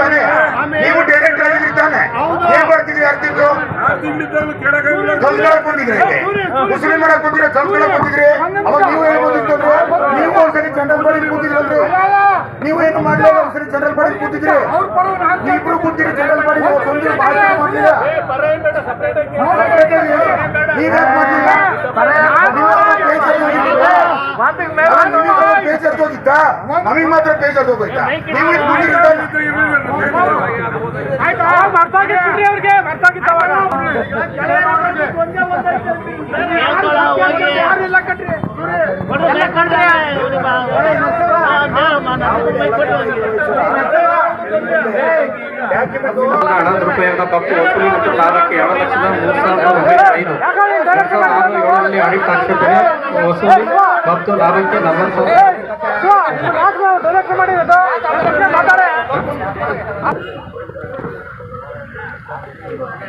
ತಾನೆ ನೀವು ಡೈರೆಕ್ಟ್ ಆಗಿ ತಾನೆ ಏನ್ ಬರ್ತಿದ್ರಿ ಅರ್ತಿದ್ದು ಕಲ್ಸ್ಕೊಳಕ್ ಬಂದಿದ್ರಿ ಮುಸ್ಲಿಂ ಮಾಡಕ್ ಬಂದಿದ್ರೆ ಕಲ್ಸ್ಕೊಳಕ್ ಬಂದಿದ್ರಿ. ಅವಾಗ ನೀವು ಹೇಳ್ಬೋದಿತ್ತು ನೀವು ಒಂದ್ಸರಿ ಜನರಲ್ ಬಳಿ ಕೂತಿದ್ರು ನೀವು ಏನು ಮಾಡಲಿಲ್ಲ ಒಂದ್ಸರಿ ಜನರಲ್ ಬಳಿ ಕೂತಿದ್ರಿ. ನೀವು ಕೂತಿರಿ ಜನರಲ್ ಬಳಿ ಬಂದಿರಿ ಭಾಷಣ ಮಾಡ್ಲಿಲ್ಲ? ಬೇಜಾರ್ ನಮಗ್ ಮಾತ್ರ ಬೇಜಾರ್ ಹೋಗೋಯ್ತಾ ನೀವು ಇಲ್ಲಿ ಕೂತಿರಿ ತಪ್ಪು ವಸೂಲಿ ಮತ್ತು ಲಾಭಕ್ಕೆ ಎರಡು ಲಕ್ಷದ ಮೂರು ಸಾವಿರದ ಒಂಬೈನೂರ ಐದು ಎರಡು ಸಾವಿರದ ಆರುನೂರ ಏಳರಲ್ಲಿ ಆಡಿಟ್ ಆಕ್ಷೇಪಣೆ ವಸೂಲಿ ಮತ್ತು ಲಾಭಕ್ಕೆ ನಲವತ್ತು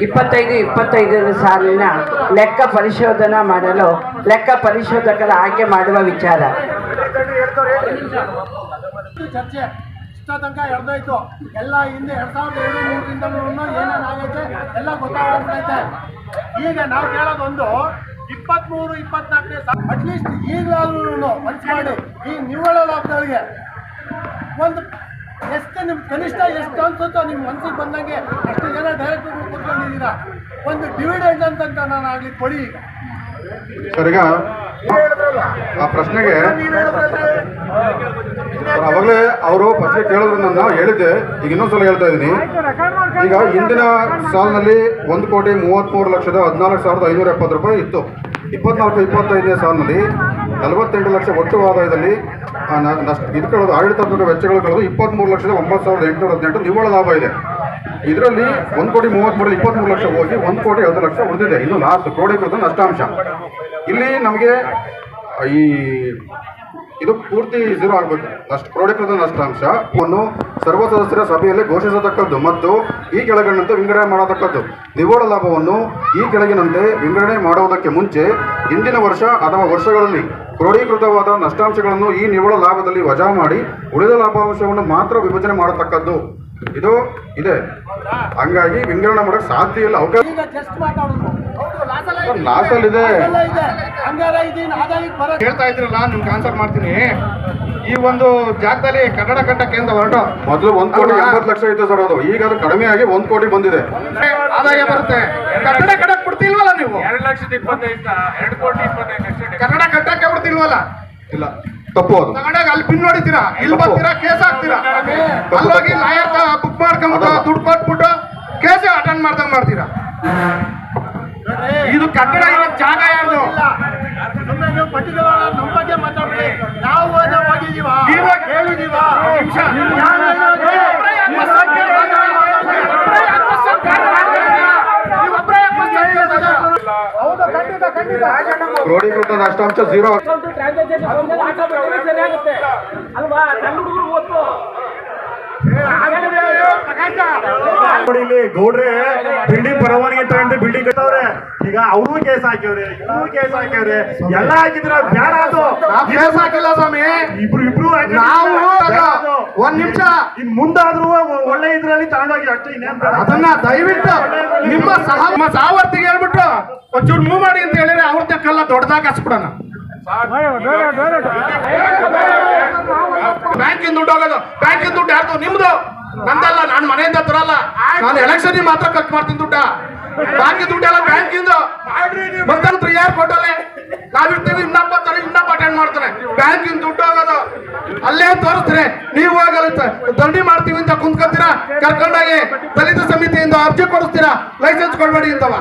ಇಪ್ಪತ್ತೈದು, ಇಪ್ಪತ್ತೈದರ ಸಾಲಿನ ಲೆಕ್ಕ ಪರಿಶೋಧನಾ ಮಾಡಲು ಲೆಕ್ಕ ಪರಿಶೋಧಕರ ಆಯ್ಕೆ ಮಾಡುವ ವಿಚಾರ. ಚರ್ಚೆ. ತನಕ ಎಳ್ದೋಯ್ತು ಎಲ್ಲ ಹಿಂದೆ ಎರಡ್ ಸಾವಿರದ ಏನೇನು ಆಗೈತೆ ಎಲ್ಲ ಗೊತ್ತಾಗ್ತೈತೆ ಈಗ ನಾವು ಕೇಳೋದೊಂದು ಇಪ್ಪತ್ಮೂರು, ಇಪ್ಪತ್ನಾಲ್ಕನೇ ಅಟ್ಲೀಸ್ಟ್ ಈಗಲಾದ್ರೂ ಮನ್ಸು ಮಾಡಿ ಈ ನಿವ್ವಳ ಲಾಭಗಳಿಗೆ ಒಂದು ಎಷ್ಟು ನಿಮ್ ಕನಿಷ್ಠ ಎಷ್ಟು ಅನ್ಸುತ್ತೋ ನಿಮ್ಮ ಮನ್ಸಿಗೆ ಬಂದಂಗೆ ಅಷ್ಟು ಜನ ಡೈರೆಕ್ಟರ್ ಕೂತ್ಕೊಂಡಿದ್ದೀರಾ? ಒಂದು ಡಿವಿಡೆಂಡ್ ಅಂತ ನಾನು ಆಗ್ಲಿ ಕೊಡಿ. ಈಗ ಆ ಪ್ರಶ್ನೆಗೆ ಅವಾಗಲೇ ಅವರು ಪ್ರಶ್ನೆ ಕೇಳಿದ್ರು ನನ್ನ, ಹೇಳಿದ್ದೆ. ಈಗ ಇನ್ನೊಂದ್ಸಲ ಹೇಳ್ತಾ ಇದ್ದೀನಿ. ಈಗ ಹಿಂದಿನ ಸಾಲಿನಲ್ಲಿ ಒಂದು ಕೋಟಿ ಮೂವತ್ತ್ಮೂರು ಲಕ್ಷದ ಹದಿನಾಲ್ಕು ಸಾವಿರದ ಐನೂರ ಎಪ್ಪತ್ತು ರೂಪಾಯಿ ಇತ್ತು. ಇಪ್ಪತ್ನಾಲ್ಕು, ಇಪ್ಪತ್ತೈದನೇ ಸಾಲಿನಲ್ಲಿ ನಲವತ್ತೆಂಟು ಲಕ್ಷ ಒಟ್ಟು ಆದಾಯದಲ್ಲಿ ನಷ್ಟ, ಇದು ಕಳೆದು ಆಡಳಿತಾತ್ಮಕ ವೆಚ್ಚಗಳು ಕಳೆದು ಇಪ್ಪತ್ತ್ಮೂರು ಲಕ್ಷದ ಒಂಬತ್ತು ಸಾವಿರದ ಎಂಟುನೂರ ಹದಿನೆಂಟು, ನಿವ್ವಳ ಲಾಭ ಇದೆ. ಇದರಲ್ಲಿ ಒಂದು ಕೋಟಿ ಮೂವತ್ತ್ಮೂರಲ್ಲಿ ಇಪ್ಪತ್ತ್ಮೂರು ಲಕ್ಷ ಹೋಗಿ ಒಂದು ಕೋಟಿ ಹತ್ತು ಲಕ್ಷ ಉಳಿದಿದೆ. ಇನ್ನು ಲಾಸ್ಟ್ ಕ್ರೋಢೀಕೃತ ನಷ್ಟಾಂಶ. ಇಲ್ಲಿ ನಮಗೆ ಈ ಇದು ಪೂರ್ತಿ ಝೀರೋ ಆಗಬೇಕು. ನಷ್ಟ ಕ್ರೋಢೀಕೃತ ನಷ್ಟಾಂಶ. ಅನ್ನು ಸರ್ವ ಸದಸ್ಯರ ಸಭೆಯಲ್ಲಿ ಘೋಷಿಸತಕ್ಕದ್ದು ಮತ್ತು ಈ ಕೆಳಗಿನಂತೆ ವಿಂಗಡಣೆ ಮಾಡತಕ್ಕದ್ದು. ನಿವ್ವಳ ಲಾಭವನ್ನು ಈ ಕೆಳಗಿನಂತೆ ವಿಂಗಡಣೆ ಮಾಡುವುದಕ್ಕೆ ಮುಂಚೆ ಹಿಂದಿನ ವರ್ಷ ಅಥವಾ ವರ್ಷಗಳಲ್ಲಿ ಕ್ರೋಢೀಕೃತವಾದ ನಷ್ಟಾಂಶಗಳನ್ನು ಈ ನಿವ್ವಳ ಲಾಭದಲ್ಲಿ ವಜಾ ಮಾಡಿ ಉಳಿದ ಲಾಭಾಂಶವನ್ನು ಮಾತ್ರ ವಿಭಜನೆ ಮಾಡತಕ್ಕದ್ದು. ಇದು ಇದೆ. ಹಂಗಾಗಿ ವಿಂಗಡಣೆ ಮಾಡೋಕ್ಕೆ ಸಾಧ್ಯ ಇಲ್ಲ. ಅವಕಾಶ ಲಾಸಲ್ಲಿದೆ. ಇದೆ ಹೇಳ್ತಾ ಇದ್ರಲ್ಲ ನಿಮ್ಗೆ ಆನ್ಸರ್ ಮಾಡ್ತೀನಿ. ಈ ಒಂದು ಜಾಗದಲ್ಲಿ ಕನ್ನಡ ಕಟ್ಟ ಕೇಂದ್ರ ಹೊರಟು. ಮೊದಲು ಒಂದು ಕೋಟಿ ಎಂಬತ್ತು ಲಕ್ಷ ಇತ್ತು ಸರ್ ಅದು. ಈಗ ಅದು ಕಡಿಮೆ ಆಗಿ ಒಂದು ಕೋಟಿ ಬಂದಿದೆ. ಆದಾಯ ಬರುತ್ತೆ. ಕನ್ನಡ ಕಟ್ಟಕ್ ಬಿಡ್ತಿಲ್ವಲ್ಲ ನೀವು? ಎರಡು ಲಕ್ಷದ ಇಪ್ಪತ್ತೈದು ಎರಡು ಕೋಟಿ ಇಪ್ಪತ್ತೈದು ಲಕ್ಷ ಕನ್ನಡ ಕಟ್ಟಕ್ಕೆ ಬಿಡ್ತಿಲ್ವಲ್ಲ ಇಲ್ಲ ತಪ್ಪು ಅದು. ಕನ್ನಡ ಅಲ್ಲಿ ಪಿನ್ ನೋಡಿದ್ದೀರಾ? ಇಲ್ಲಿ ಬರ್ತೀರಾ? ಕೇಸ್ ಹಾಕ್ತೀರಾ? ಅಲ್ಲೋಗಿ ಲಾಯರ್ ಬುಕ್ ಮಾಡ್ಕೊಂಬಿಟ್ಟು ಕಟ್ಟಡ ಇರೋ ಜಾಗ ಯಾರ್ದು? ನೀವು ನಮ್ಮ ಬಗ್ಗೆ ಹೋದ ಹೋಗಿದೀವ ಹೇಳಿದೀವ ಕ್ರೋಢೀಕೃತ ನಷ್ಟಾಂಶ ಝೀರೋ ನೋಡಿ ಇಲ್ಲಿ ಗೌಡ್ರೆ ಬಿಲ್ಡಿಂಗ್ ಪರವಾನಗಿ ತಗೊಂಡು ಬಿಲ್ಡಿಂಗ್ ಕಟ್ಟವ್ರೆ. ಈಗ ಅವರು ಕೇಸ್ ಹಾಕ್ಯವ್ರೆ ಇವರು ಕೇಸ್ ಹಾಕ್ಯವ್ರೆ. ಎಲ್ಲ ಹಾಕಿದ್ರ ಬೇಡ ಅದು. ನಾವು ಕೇಸ್ ಹಾಕಿಲ್ಲ ಸ್ವಾಮಿ. ಇಬ್ರು ಇಬ್ರು ನಾವು ಒಂದ್ ನಿಮಿಷ. ಇನ್ ಮುಂದಾದ್ರೂ ಒಳ್ಳೆ ಇದ್ರಲ್ಲಿ ತಗೊಂಡೋಗಿ ಅಷ್ಟೇ ಇನ್ನೇನ್ ಅದನ್ನ ದಯವಿಟ್ಟು ನಿಮ್ಮ ಸಹ ನಿಮ್ಮ ಸಹವರ್ತಿಗೆ ಹೇಳ್ಬಿಟ್ಟು ಒಂಚೂರು ಮೂವ್ ಮಾಡಿ ಅಂತ ಹೇಳಿದ್ರೆ ಅವ್ರ ತಕ್ಕಲ್ಲ ದೊಡ್ಡದಾಗಿ ಹಸ್ಬಿಡೋಣ. ಬ್ಯಾಂಕಿನ ದುಡ್ಡು ಹೋಗೋದು. ಬ್ಯಾಂಕಿನ ದುಡ್ಡು ಯಾರ್ದು? ನಿಮ್ದು. ನಂದಲ್ಲ, ನಾನು ಮನೆಯಿಂದ ತರಲ್ಲ ನಾನು ಎಲೆಕ್ಷನ್ ಮಾತ್ರ ಖರ್ಚು ಮಾಡ್ತೀನಿ ದುಡ್ಡ. ಬಾಕಿ ದುಡ್ಡೆಲ್ಲ ಬ್ಯಾಂಕಿಂದು. ಬಂದ್ರೆ ಯಾರು ಕೊಟ್ಟಲ್ಲಿ ನಾವಿರ್ತೀವಿ ಇನ್ನೊಬ್ಬ ತರ ಇನ್ನೊಬ್ಬ ಅಟೆಂಡ್ ಮಾಡ್ತಾರೆ. ಬ್ಯಾಂಕಿನ ದುಡ್ಡು ಹೋಗೋದು. ಅಲ್ಲೇ ತೋರಿಸ್ತಾರೆ. ನೀವು ಹೋಗಲ್ಲ ದಂಡಿ ಮಾಡ್ತೀವಿ ಅಂತ ಕುಂತ್ಕೊತೀರಾ? ಕರ್ಕೊಂಡೋಗಿ ದಲಿತ ಸಮಿತಿಯಿಂದ ಅರ್ಜಿ ಕೊಡಿಸ್ತೀರಾ? ಲೈಸೆನ್ಸ್ ಕೊಡಬೇಡಿ ಅಂತವ.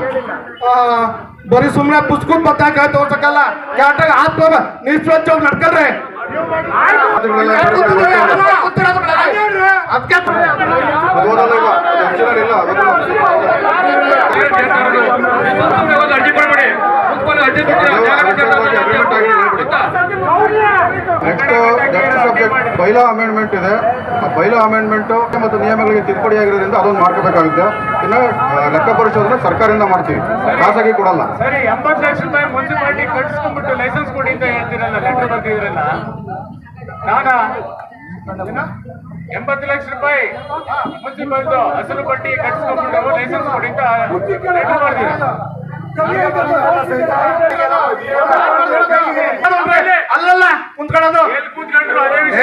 ಬರೀ ಸುಮ್ಮನೆ ಪುಸ್ಕೂಟ್ ಬತ್ತಾಕ ತೋರ್ಸಕ್ಕಲ್ಲ. ಕ್ಯಾಟಾಗ ಆತ್ಮ ನಿಸ್ವಚ್ಛವಾಗಿ ನಡ್ಕೊಂಡ್ರೆ next next subject bylaw amendment ಇದೆ. ಆ ಬೈಲಾ ಅಮೆಂಡ್ಮೆಂಟ್ ಮತ್ತು ನಿಯಮಗಳಿಗೆ ತಿದ್ದುಪಡಿ ಆಗಿರೋದ್ರಿಂದ ಅದೊಂದು ಮಾಡ್ಕೋಬೇಕಾಗುತ್ತೆ. ಇನ್ನು ಲೆಕ್ಕ ಪರಿಶೋಧನೆ ಸರ್ಕಾರದಿಂದ ಮಾಡ್ತೀವಿ. ಖಾಸಗಿ ಕೊಡಲ್ಲ. ಸರಿ ಎಂಬತ್ತು ಲಕ್ಷ ರೂಪಾಯಿ ಮುನ್ಸಿಪಾಲಿಟಿ ಕಟ್ಸ್ಕೊಂಡ್ಬಿಟ್ಟು ಲೈಸೆನ್ಸ್ ಕೊಡಿ ಅಂತ ಹೇಳ್ತೀರಲ್ಲ ಲೆಟರ್ ಬರ್ತಿದ್ರಲ್ಲ ನಾನಾ ಎಂಬತ್ತು ಲಕ್ಷ ರೂಪಾಯಿ. ಮುನ್ಸಿಪಲ್ ಹಸಿರು ಪಟ್ಟಿ ಕಟ್ಟಿಸ್ಕೊಂಡು ಲೈಸೆನ್ಸ್ ಕೊಡಿ ಅಂತ ಅಲ್ಲಲ್ಲ ಕುಂತ್ಕೊಳ್ಳೋದು. ಎಲ್ಲಿ ಕೂತ್ಕೊಂಡ್ರು ಅದೇ ವಿಷಯ.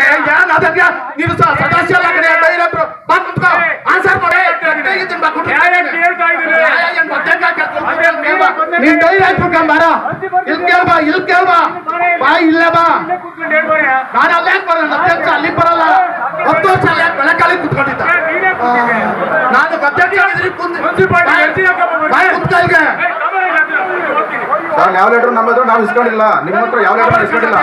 ನೀನು ಸ- ಸದಾಶಿವ ಕಡೆ ಡೈರೆಕ್ಟ್ರು ಬಾ ಕುಂತ್ಕೋ ಆನ್ಸರ್ ಕೊಡಿ ಹೇಗಿದ್ದೀನಿ ಬಾ ಕುಂತ್ಕೊ. ನ್ಯಾಯ ಕೇಳ್ತಾ ಇದ್ದೀನಿ. ನ್ಯಾಯ ಏನ್ ಗೊತ್ತೇಂಗ ಕೇಳ್ಕೊ- ನೀನ್ ಕೈ ಹಾಕ್ಬೇಕಂಬ ಇಲ್ಲಿ ಕೇಳ್ಬಾ ಇಲ್ಲಿ ಕೇಳ್ಬಾ ಬಾ. ಇಲ್ಲೇ ಬಾ. ನಾನು ಅಲ್ಲೇ ಬರಲ್ಲ ಅಧ್ಯಕ್ಷ ಅಲ್ಲಿ ಬರಲ್ಲ. ಹತ್ತು ವರ್ಷ ಅಲ್ಲೇ ಬೆಳಕಾಲಿ ಕುತ್ಕೊಂಡಿದ್ದ? ನೀನೇ ಅಧ್ಯಕ್ಷ ಆಗಿದ್ರೆ ಕುಂತ್ ಮುನ್ಸಿಪಾಲ್ಟಿ ಅರ್ಜಿ ಹಾಕಮ್ಮ ಬಾಯ್ ಕುತ್ಕೊ ಇಲ್ಗೆ. ಏ, ತಗೊಳ್ಳಿ, ನಾನು ಹೋಗ್ತೀನಿ. ಸರ್ ಯಾವ ಲೆಟರ್ ನಮ್ಮ ಹತ್ರ ನಾವು ಇಸ್ಕೊಂಡಿಲ್ಲ. ನಿಮ್ಮ ಹತ್ರ ಯಾವ ಲೆಟರ್ ಇಸ್ಕೊಂಡಿಲ್ಲ.